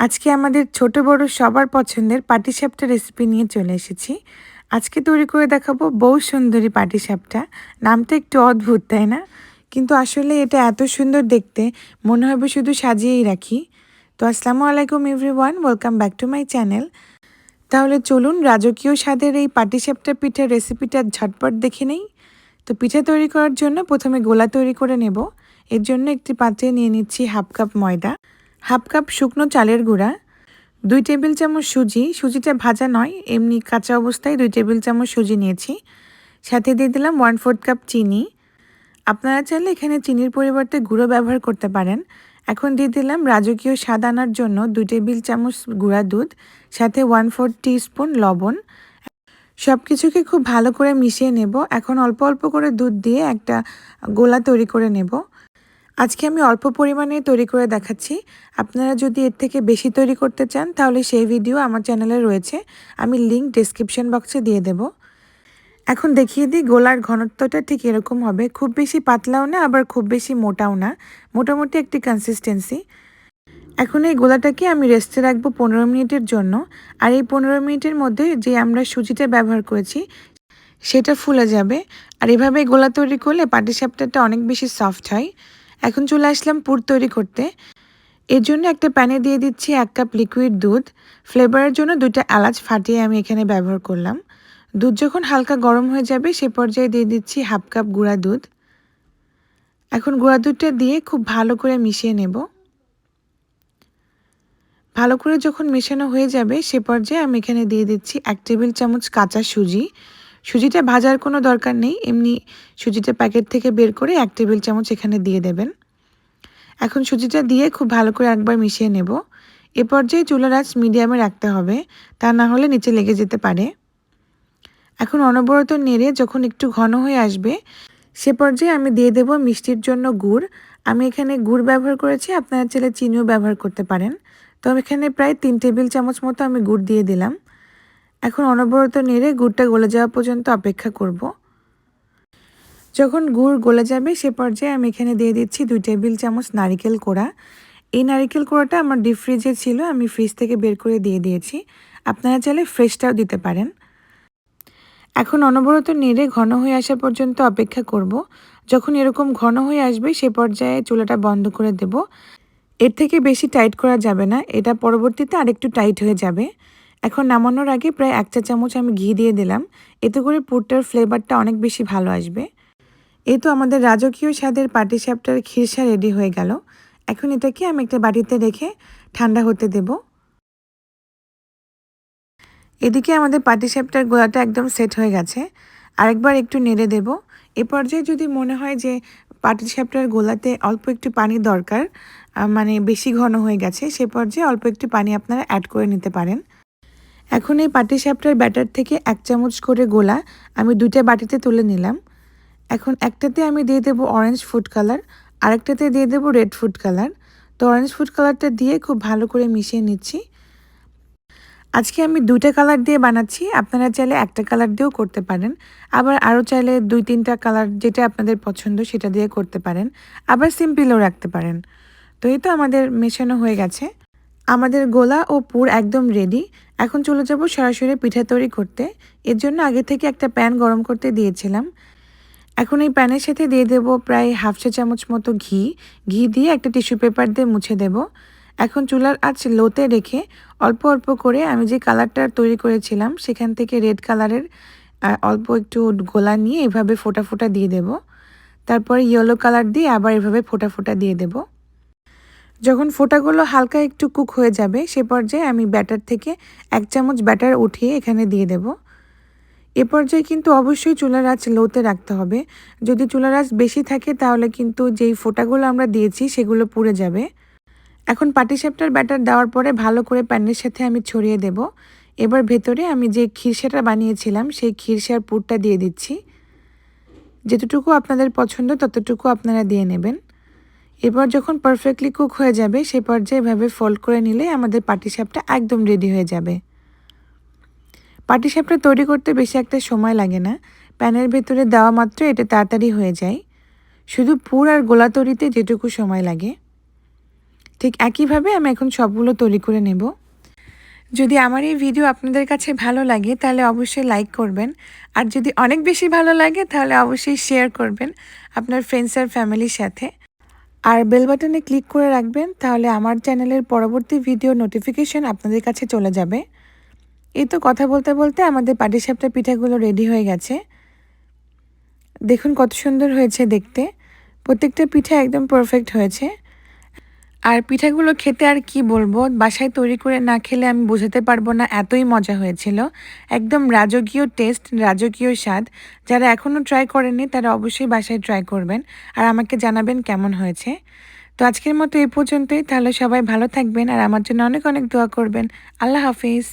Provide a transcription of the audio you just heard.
আজকে আমাদের ছোট বড় সবার পছন্দের পাটিসাপটা রেসিপি নিয়ে চলে এসেছি। আজকে তৈরি করে দেখাবো বউ সুন্দরী পাটিসাপটা নামটা একটু অদ্ভুত, তাই না? কিন্তু আসলে এটা এত সুন্দর দেখতে, মনে হবে শুধু সাজিয়েই রাখি। তো আসসালামু আলাইকুম everyone welcome back to my channel তাহলে চলুন রাজকীয় স্বাদের এই পাটিসাপটা পিঠার রেসিপিটা ঝটপট দেখে নেই। তো পিঠা তৈরি করার জন্য প্রথমে গোলা তৈরি করে নেব। এর জন্য একটি পাত্রে নিয়ে নিচ্ছি হাফ কাপ ময়দা। হাফ কাপ শুকনো চালের গুঁড়া, দুই টেবিল চামচ সুজি, সুজিটা ভাজা নয়, এমনি কাঁচা অবস্থায় দুই টেবিল চামচ সুজি নিয়েছি। সাথে দিয়ে দিলাম ওয়ান ফোর্থ কাপ চিনি। আপনারা চাইলে এখানে চিনির পরিবর্তে গুঁড়ো ব্যবহার করতে পারেন। এখন দিয়ে দিলাম রাজকীয় স্বাদ আনার জন্য দুই টেবিল চামচ গুঁড়া দুধ, সাথে ওয়ান ফোর স্পুন লবণ। সব কিছুকে খুব ভালো করে মিশিয়ে নেব। এখন অল্প অল্প করে দুধ দিয়ে একটা গোলা তৈরি করে নেব। আজকে আমি অল্প পরিমাণে তৈরি করে দেখাচ্ছি। আপনারা যদি এর থেকে বেশি তৈরি করতে চান, তাহলে সেই ভিডিও আমার চ্যানেলে রয়েছে। আমি লিঙ্ক ডিসক্রিপশন বক্সে দিয়ে দেব। এখন দেখিয়ে দিই গোলার ঘনত্বটা ঠিক এরকম হবে। খুব বেশি পাতলাও না, আবার খুব বেশি মোটাও না। মোটামুটি একটি কনসিস্টেন্সি এখন এই গোলাটাকে আমি রেস্টে রাখব পনেরো মিনিটের জন্য। আর এই পনেরো মিনিটের মধ্যে যে আমরা সুজিটা ব্যবহার করেছি, সেটা ফুলে যাবে। আর এভাবে গোলা তৈরি করলে পাটিসাপটাটা অনেক বেশি সফট হয়। এখন চলে আসলাম পুর তৈরি করতে। এর জন্য একটা প্যানে দিয়ে দিচ্ছি এক কাপ লিকুইড দুধ। ফ্লেভারের জন্য দুইটা এলাচ ফাটিয়ে আমি এখানে ব্যবহার করলাম। দুধ যখন হালকা গরম হয়ে যাবে, সে পর্যায়ে দিয়ে দিচ্ছি হাফ কাপ গুঁড়া দুধ। এখন গুঁড়া দুধটা দিয়ে খুব ভালো করে মিশিয়ে নেব। ভালো করে যখন মেশানো হয়ে যাবে, সে পর্যায়ে আমি এখানে দিয়ে দিচ্ছি এক টেবিল চামচ কাঁচা সুজি। সুজিটা ভাজার কোনো দরকার নেই। এমনি সুজিটা প্যাকেট থেকে বের করে এক টেবিল চামচ এখানে দিয়ে দেবেন। এখন সুজিটা দিয়ে খুব ভালো করে একবার মিশিয়ে নেব। এ পর্যায়ে চুলার আঁচ মিডিয়ামে রাখতে হবে, তা না হলে নিচে লেগে যেতে পারে। এখন অনবরত নেড়ে যখন একটু ঘন হয়ে আসবে, সে পর্যায়ে আমি দিয়ে দেব মিষ্টির জন্য গুড়। আমি এখানে গুড় ব্যবহার করেছি, আপনারা চাইলে চিনিও ব্যবহার করতে পারেন। তো এখানে প্রায় তিন টেবিল চামচ মতো আমি গুড় দিয়ে দিলাম। এখন অনবরত নেড়ে গুড়টা গলে যাওয়া পর্যন্ত অপেক্ষা করব। যখন গুড় গলে যাবে, সে পর্যায়ে আমি এখানে দিয়ে দিচ্ছি দুই টেবিল চামচ নারিকেল কোড়া। এই নারিকেল কোড়াটা আমার ডিপ ফ্রিজে ছিল, আমি ফ্রিজ থেকে বের করে দিয়ে দিয়েছি। আপনারা চাইলে ফ্রেশটাও দিতে পারেন। এখন অনবরত নেড়ে ঘন হয়ে আসা পর্যন্ত অপেক্ষা করব। যখন এরকম ঘন হয়ে আসবে, সে পর্যায়ে চুলাটা বন্ধ করে দেব। এর থেকে বেশি টাইট করা যাবে না, এটা পরবর্তীতে আরেকটু টাইট হয়ে যাবে। এখন নামানোর আগে প্রায় এক চা চামচ আমি ঘি দিয়ে দিলাম। এতে করে পুরটার ফ্লেভারটা অনেক বেশি ভালো আসবে। এই তো আমাদের রাজকীয় স্বাদের পাটিসাপটার খিরসা রেডি হয়ে গেল। এখন এটাকে আমি একটা বাটিতে রেখে ঠান্ডা হতে দেব। এদিকে আমাদের পাটিসাপটার গোলাটা একদম সেট হয়ে গেছে। আরেকবার একটু নেড়ে দেব। এ পর্যায়ে যদি মনে হয় যে পাটিসাপটার গোলাতে অল্প একটু পানি দরকার মানে বেশি ঘন হয়ে গেছে, সে পর্যায়ে অল্প একটু পানি আপনারা অ্যাড করে নিতে পারেন। এখন এই পাটিসাপটার ব্যাটার থেকে এক চামচ করে গোলা আমি দুইটা বাটিতে তুলে নিলাম। এখন একটাতে আমি দিয়ে দেবো অরেঞ্জ ফুড কালার আরেকটাতে দিয়ে দেবো রেড ফুড কালার তো অরেঞ্জ ফুড কালারটা দিয়ে খুব ভালো করে মিশিয়ে নিচ্ছি। আজকে আমি দুইটা কালার দিয়ে বানাচ্ছি, আপনারা চাইলে একটা কালার দিয়েও করতে পারেন। আবার আরও চাইলে দুই তিনটা কালার যেটা আপনাদের পছন্দ সেটা দিয়ে করতে পারেন। আবার সিম্পলও রাখতে পারেন। তো এই তো আমাদের মেশানো হয়ে গেছে। আমাদের গোলা ও পুর একদম রেডি এখন চলে যাব সরাসরি পিঠা তৈরি করতে। এর জন্য আগে থেকে একটা প্যান গরম করতে দিয়েছিলাম। এখন এই প্যানের সাথে দিয়ে দেব প্রায় হাফ চা চামচ মতো ঘি। ঘি দিয়ে একটা টিস্যু পেপার দিয়ে মুছে দেব। এখন চুলার আঁচ লোতে রেখে অল্প অল্প করে আমি যে কালারটা তৈরি করেছিলাম, সেখান থেকে রেড কালারের অল্প একটু গোলা নিয়ে এভাবে ফোটা ফোটা দিয়ে দেব। তারপরে ইয়েলো কালার দিয়ে আবার এভাবে ফোটা ফোটা দিয়ে দেবো। যখন ফোটাগুলো হালকা একটু কুক হয়ে যাবে, সে পর্যায়ে আমি ব্যাটার থেকে এক চামচ ব্যাটার উঠিয়ে এখানে দিয়ে দেব। এ পর্যায়ে কিন্তু অবশ্যই চুলার আঁচ লোতে রাখতে হবে। যদি চুলার আঁচ বেশি থাকে, তাহলে কিন্তু যেই ফোটাগুলো আমরা দিয়েছি, সেগুলো পুড়ে যাবে। এখন পাটিসাপটার ব্যাটার দেওয়ার পরে ভালো করে প্যানের সাথে আমি ছড়িয়ে দেব। এবার ভেতরে আমি যে খিরসাটা বানিয়েছিলাম, সেই খিরসার পুরটা দিয়ে দিচ্ছি। যেতটুকু আপনাদের পছন্দ, ততটুকু আপনারা দিয়ে নেবেন। এবার যখন পারফেক্টলি কুক হয়ে যাবে সে পর্যায়ে এভাবে ফোল্ড করে নিলে আমাদের পাটিসাপটা একদম রেডি হয়ে যাবে। পাটিসাপটা তৈরি করতে বেশি একটা সময় লাগে না। প্যানের ভেতরে দেওয়া মাত্র এটা তাড়াতাড়ি হয়ে যায়। শুধু পুর আর গোলা তৈরিতে যেটুকু সময় লাগে। ঠিক একইভাবে আমি এখন সবগুলো তৈরি করে নেব। যদি আমার এই ভিডিও আপনাদের কাছে ভালো লাগে, তাহলে অবশ্যই লাইক করবেন। আর যদি অনেক বেশি ভালো লাগে, তাহলে অবশ্যই শেয়ার করবেন আপনার ফ্রেন্ডস আর ফ্যামিলির সাথে। আর বেল বাটনে ক্লিক করে রাখবেন, তাহলে আমার চ্যানেলের পরবর্তী ভিডিও নোটিফিকেশন আপনাদের কাছে চলে যাবে। এই তো কথা বলতে বলতে আমাদের পাটিসাপটা পিঠাগুলো রেডি হয়ে গেছে। দেখুন কত সুন্দর হয়েছে দেখতে। প্রত্যেকটা পিঠা একদম পারফেক্ট হয়েছে। আর পিঠাগুলো খেতে আর কি বলব? বাসায় তৈরি করে না খেলে আমি বোঝাতে পারব না, এতই মজা হয়েছিল। একদম রাজকীয় টেস্ট রাজকীয় স্বাদ। যারা এখনও ট্রাই করেননি, তারা অবশ্যই বাসায় ট্রাই করবেন। আর আমাকে জানাবেন কেমন হয়েছে। তো আজকের মতো এই পর্যন্তই। তাহলে সবাই ভালো থাকবেন আর আমার জন্য অনেক অনেক দোয়া করবেন। আল্লাহ হাফিজ।